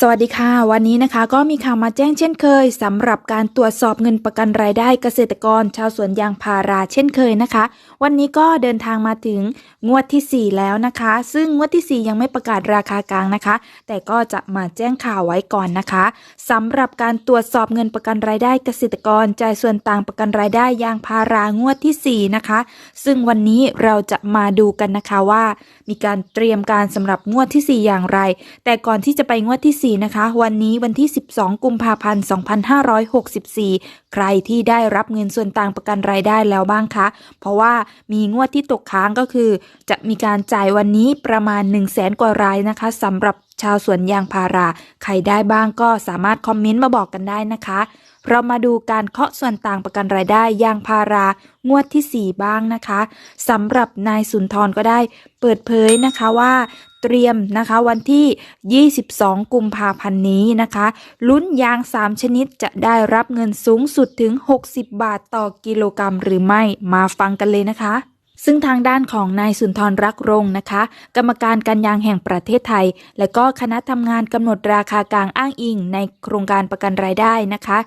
สวัสดีค่ะ วันนี้นะคะก็มีข่าวมาแจ้งเช่นเคยสำหรับการตรวจสอบเงินประกันรายได้เกษตรกร ชาวสวนยางพาราเช่นเคยนะคะ วันนี้ก็เดินทางมาถึงงวดที่ 4 แล้วนะคะ ซึ่งงวดที่ 4 ยังไม่ประกาศราคากลางนะคะ แต่ก็จะมาแจ้งข่าวไว้ก่อนนะคะสำหรับการตรวจสอบเงินประกันรายได้เกษตรกรจ่ายส่วนต่างประกันรายได้ยางพารางวดที่ 4 นะคะ ซึ่งวันนี้เราจะมาดูกันนะคะว่า มีการเตรียมการสำหรับงวดที่ 4 อย่างไร แต่ก่อนที่จะไปงวดที่4 นะคะ วันนี้วันที่ 12 กุมภาพันธ์ 2564 ใครที่ได้รับเงินส่วนต่างประกันรายได้แล้วบ้างคะ เพราะว่ามีงวดที่ตกค้างก็คือ จะมีการจ่ายวันนี้ประมาณ 1 0 0 0 0แสนกว่ารายนะคะสำหรับชาวสวนยางพารา ใครได้บ้างก็สามารถคอมเมนต์มาบอกกันได้นะคะ เรามาดูการเคาะส่วนต่างประกันรายได้ยางพารางวดที่ 4 บ้างนะคะสำหรับนายสุนทรก็ได้เปิดเผยนะคะว่าเตรียมนะคะวันที่ 22 กุมภาพันธ์นี้นะคะลุ้นยาง 3 ชนิดจะได้รับเงินสูงสุดถึง 60 บาทต่อกิโลกรรัมหรือไม่มาฟังกันเลยนะคะ ซึ่งทางด้านของนายสุนทรรักรงค์นะคะ กรรมการการยางแห่งประเทศไทย และก็คณะทำงานกำหนดราคากลางอ้างอิง ในโครงการประกันรายได้นะคะ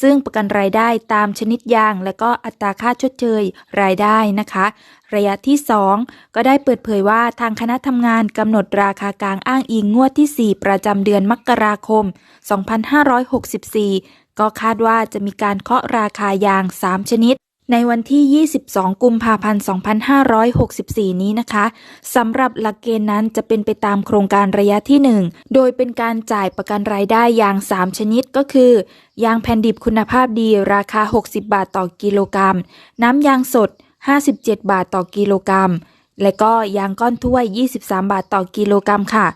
ซึ่งประกันรายได้ตามชนิดยาง และก็อัตราค่าชดเชยรายได้นะคะ ระยะที่ 2 ก็ได้เปิดเผยว่าทางคณะทำงานกำหนดราคากลางอ้างอิงงวดที่ 4 ประจำเดือนมกราคม 2564 ก็คาดว่าจะมีการเคาะราคายาง 3 ชนิด ในวันที่ 22 กุมภาพันธ์ 2564 นี้นะคะสำหรับหลักเกณฑ์นั้นจะเป็นไปตามโครงการระยะที่ 1 โดยเป็นการจ่ายประกันรายได้ยาง 3 ชนิดก็คือ ยางแผ่นดิบคุณภาพดีราคา 60 บาทต่อกิโลกรัม น้ำยางสด 57 บาทต่อกิโลกรัม และก็ยางก้อนถ้วย 23 บาทต่อกิโลกรัมค่ะ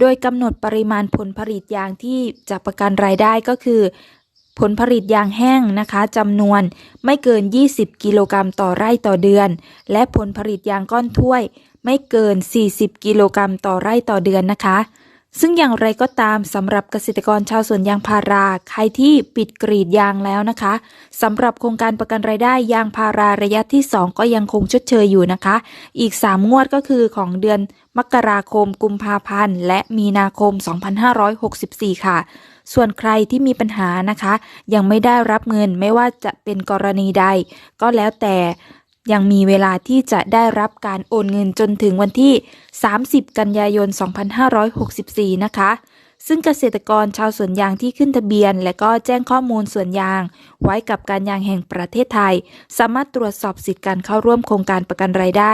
โดยกำหนดปริมาณผลผลิตยางที่จะประกันรายได้ก็คือ ผลผลิตยางแห้งนะคะจำนวนไม่เกิน 20 กิโลกรัมต่อไร่ต่อเดือน และผลผลิตยางก้อนถ้วย ไม่เกิน 40 กิโลกรัมต่อไร่ต่อเดือนนะคะ ซึ่งอย่างไรก็ตามสำหรับเกษตรกรชาวสวนยางพารา ใครที่ปิดกรีดยางแล้วนะคะสำหรับโครงการประกันรายได้ยางพาราระยะที่ 2 ก็ยังคงชดเชยอยู่นะคะ อีก 3 งวดก็คือของเดือนมกราคม กุมภาพันธ์ และมีนาคม 2564 ค่ะ ส่วนใครที่มีปัญหานะคะ ยังไม่ได้รับเงินไม่ว่าจะเป็นกรณีใด ก็แล้วแต่ ยังมีเวลาที่จะได้รับการโอนเงินจนถึงวันที่ 30 กันยายน 2564 นะคะ ซึ่งเกษตรกรชาวสวนยางที่ขึ้นทะเบียน และก็แจ้งข้อมูลสวนยาง ไว้กับการยางแห่งประเทศไทย สามารถตรวจสอบสิทธิการเข้าร่วมโครงการประกันรายได้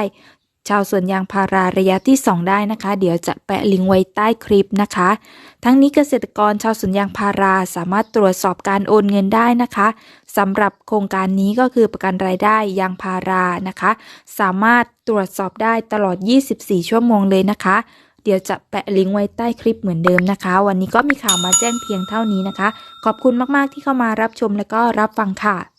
ชาวสวนยางพาราระยะที่ 2 ได้นะคะ เดี๋ยวจะแปะลิงก์ไว้ใต้คลิปนะคะ ทั้งนี้เกษตรกรชาวสวนยางพาราสามารถตรวจสอบการโอนเงินได้นะคะสำหรับโครงการนี้ก็คือประกันรายได้ยางพารานะคะ สามารถตรวจสอบได้ตลอด 24 ชั่วโมงเลยนะคะ เดี๋ยวจะแปะลิงก์ไว้ใต้คลิปเหมือนเดิมนะคะ วันนี้ก็มีข่าวมาแจ้งเพียงเท่านี้นะคะ ขอบคุณมากๆที่เข้ามารับชมและก็รับฟังค่ะ